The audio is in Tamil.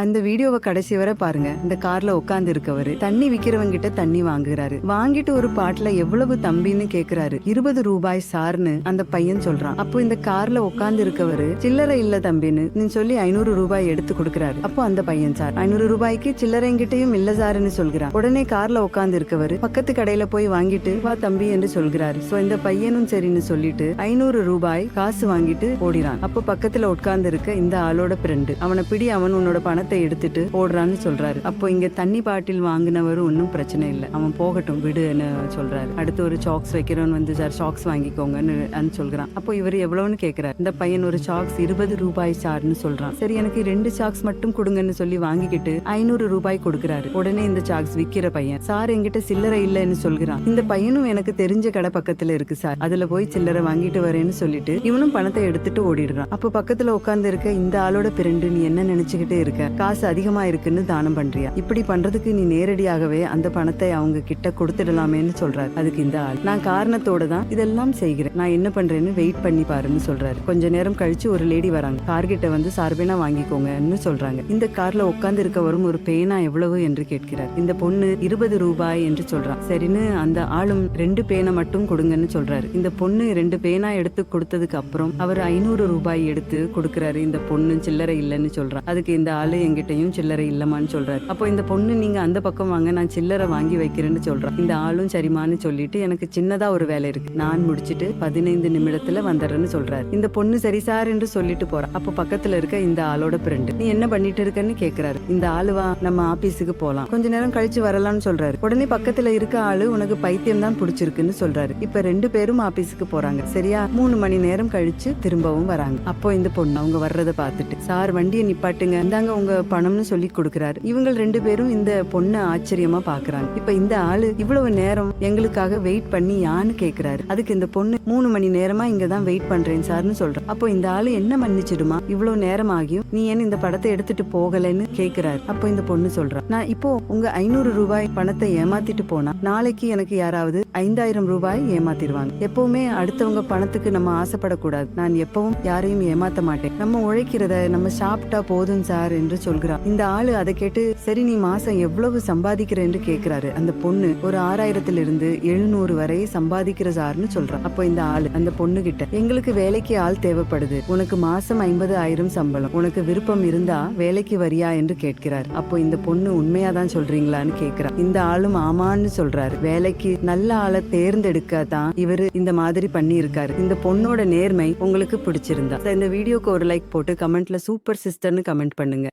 அந்த வீடியோவை கடைசி வரை பாருங்க. இந்த கார்ல உட்கார்ந்து இருக்கவரு தண்ணி விக்கிறவங்க கிட்ட தண்ணி வாங்குறாரு. வாங்கிட்டு ஒரு பாட்டுல எவ்வளவு தம்பின்னு கேக்குறாரு. இருபது ரூபாய் சார்னு அந்த பையன் சொல்றான். அப்போ இந்த கார்ல உட்கார்ந்து இருக்கவரு சில்லறை இல்ல தம்பின்னு நீ சொல்லி ஐநூறு ரூபாய் எடுத்து கொடுக்கறாரு. அப்போ அந்த பையன் சார் ஐநூறு ரூபாய்க்கு சில்லறைங்கிட்டையும் இல்ல சார்னு சொல்கிறான். உடனே கார்ல உட்கார்ந்து இருக்கவரு பக்கத்து கடையில போய் வாங்கிட்டு வா தம்பி என்று சொல்கிறாரு. சோ இந்த பையனும் சரின்னு சொல்லிட்டு ஐநூறு ரூபாய் காசு வாங்கிட்டு ஓடிறான். அப்போ பக்கத்துல உட்கார்ந்து இருக்க இந்த ஆளோட ஃப்ரெண்டு அவனை பிடி அவன் உன்னோட பணத்தை எடுத்துட்டு ஓடுறான்னு சொல்றாரு. அப்போ இங்க தண்ணி பாட்டில் வாங்கினவரும் ஒன்றும் பிரச்சனை இல்லை. அவன் போகட்டும் விடுன்னு சொல்றாரு. அடுத்து ஒரு சாக்ஸ் வைக்கிறவன் வந்து சார் சாக்ஸ் வாங்கிக்கோங்கன்னு சொல்கிறான் சொல்றான். அப்போ இவர் எவ்வளவுன்னு கேக்குறாரு. இந்த பையன் ஒரு சாக்ஸ் இருபது ரூபாய் சார்னு சொல்றான். சரி எனக்கு ரெண்டு சாக்ஸ் மட்டும் கொடுங்கன்னு சொல்லி வாங்கிக்கிட்டு ஐநூறு ரூபாய் கொடுக்குறாரு. உடனே இந்த சாக்ஸ் விக்கிற பையன் சார் என்கிட்ட சில்லறை இல்லைன்னு சொல்கிறான். இந்த பையனும் எனக்கு தெரிஞ்ச கடை பக்கத்துல இருக்கு சார். அதுல போய் சில்லறை வாங்கிட்டு வரேன்னு சொல்லிட்டு இவனும் பணத்தை எடுத்துட்டு ஓடிடுறான். அப்போ பக்கத்துல உட்கார்ந்து இருக்க இந்த ஆளோட பிரெண்டு நீ என்ன நினைச்சுக்கிட்டே இருக்க? காசு அதிகமா இருக்குன்னு தானம் பண்றியா? இப்படி பண்றதுக்கு நீ நேரடியாகவே அந்த பணத்தை அவங்க கிட்ட கொடுத்துடலாமேன்னு சொல்றாரு. அதுக்கு இந்த ஆள். நான் காரணத்தோட தான் இதெல்லாம் செய்கிறேன். நான் என்ன பண்றேன்னு வெயிட் பண்ணி பாருன்னு சொல்றாரு. கொஞ்ச நேரம் கழிச்சு ஒரு லேடி வராங்க. கார் கிட்ட வந்து சார்பேனா வாங்கிக்கோங்கன்னு சொல்றாங்க. இந்த கார்ல உட்கார்ந்து இருக்கவரும் ஒரு பேனா எவ்வளவு? என்று கேட்கிறார். இந்த பொண்ணு இருபது ரூபாய் என்று சொல்றான். சரின்னு அந்த ஆளும் ரெண்டு பேனை மட்டும் கொடுங்கன்னு சொல்றாரு. இந்த பொண்ணு ரெண்டு பேனா எடுத்து கொடுத்ததுக்கு அப்புறம் அவர் ஐநூறு ரூபாய் எடுத்து கொடுக்கறாரு. இந்த பொண்ணு சில்லறை இல்லைன்னு சொல்றான். அதுக்கு இந்த ஆளு எங்கிட்டயும் சில்லறை இல்லமான்னு சொல்றாரு. அப்போ இந்த பொண்ணு நீங்க அந்த பக்கம் வாங்க நான் சில்லறை வாங்கி வைக்கிறேன்னு சொல்றேன் இந்த ஆளும் சரிமான்னு சொல்லிட்டு எனக்கு சின்னதா ஒரு வேலை இருக்கு. நான் முடிச்சிட்டு பதினைந்து நிமிடத்துல வந்துடுறேன்னு சொல்றாரு. இந்த பொண்ணு சரி சார் என்று சொல்லிட்டு போறா. அப்போ பக்கத்துல இருக்க இந்த ஆளோட ஃப்ரெண்டு நீ என்ன பண்ணிட்டு இருக்கன்னு கேக்குறாரு. இந்த ஆளு வா நம்ம ஆபீஸுக்கு போலாம். கொஞ்ச நேரம் கழிச்சு வரலாம்னு சொல்றாரு. உடனே பக்கத்துல இருக்க ஆளு உனக்கு பைத்தியம் தான் பிடிச்சிருக்குன்னு சொல்றாரு. இப்ப ரெண்டு பேரும் ஆபீஸுக்கு போறாங்க. சரியா? மூணு மணி நேரம் கழிச்சு திரும்பவும் வராங்க. அப்போ இந்த பொண்ணு அவங்க வர்றத பார்த்துட்டு சார் வண்டியை நிப்பாட்டுங்க. இந்தாங்க உங்க பணம்னு சொல்லி கொடுக்குறாரு. இவங்க ரெண்டு பேரும் இந்த பொண்ணை ஆச்சரியமா பாக்குறாங்க. இப்ப இந்த ஆளு இவ்வளவு நேரம் எங்களுக்காக வெயிட் பண்ணி யான்னு கேக்குறாரு. அதுக்கு இந்த பொண்ணு மூணு மணி நேரமா இங்க தான் வெயிட் பண்றேன் சார்னு சொல்றேன் அப்போ இந்த ஆளு என்ன மன்னிச்சிடுமா? இவ்வளவு நேரம் ஆகியும் நீ ஏன் இந்த படத்தை எடுத்துட்டு போகலைன்னு கேக்குறாரு. அப்போ இந்த பொண்ணு சொல்றா நான் இப்போ உங்க ஐநூறு ரூபாய் பணத்தை ஏமாத்திட்டு போனா நாளைக்கு எனக்கு யாராவது ஐந்தாயிரம் ரூபாய் ஏமாத்திடுவாங்க. எப்பவுமே அடுத்தவங்க பணத்துக்கு நம்ம ஆசைப்படக்கூடாது. நான் எப்பவும் யாரையும் ஏமாத்த மாட்டேன். நம்ம உழைக்கிறத நம்ம சாப்பிட்டா போதும் சார் என்று சொல்கிறான் இந்த ஆளு அதை கேட்டு சரி நீ மாசம் எவ்வளவு சம்பாதிக்கிற என்று கேட்கிறாரு அந்த பொண்ணு ஒரு ஆறாயிரத்துல இருந்து எழுநூறு வரை சம்பாதிக்கிற சார்னு சொல்றான் அப்போ இந்த ஆளு அந்த பொண்ணு கிட்ட எங்களுக்கு வேலைக்கு ஆள் தேவைப்படுது. உனக்கு மாசம் ஐம்பது ஆயிரம் சம்பளம். உனக்கு விருப்பம் இருந்தா வேலைக்கு வரியா? என்று கேட்கிறார். அப்போ இந்த பொண்ணு உண்மையாதான் சொல்றீங்களான்னு கேக்குறா. இந்த ஆளும் ஆமான்னு சொல்றாரு. வேலைக்கு நல்ல ஆளை தேர்ந்தெடுக்க தான் இவரு இந்த மாதிரி பண்ணி இருக்காரு இந்த பொண்ணோட நேர்மை உங்களுக்கு பிடிச்சிருந்தா. இந்த வீடியோக்கு ஒரு லைக் போட்டு கமெண்ட்ல சூப்பர் சிஸ்டர்னு கமெண்ட் பண்ணுங்க.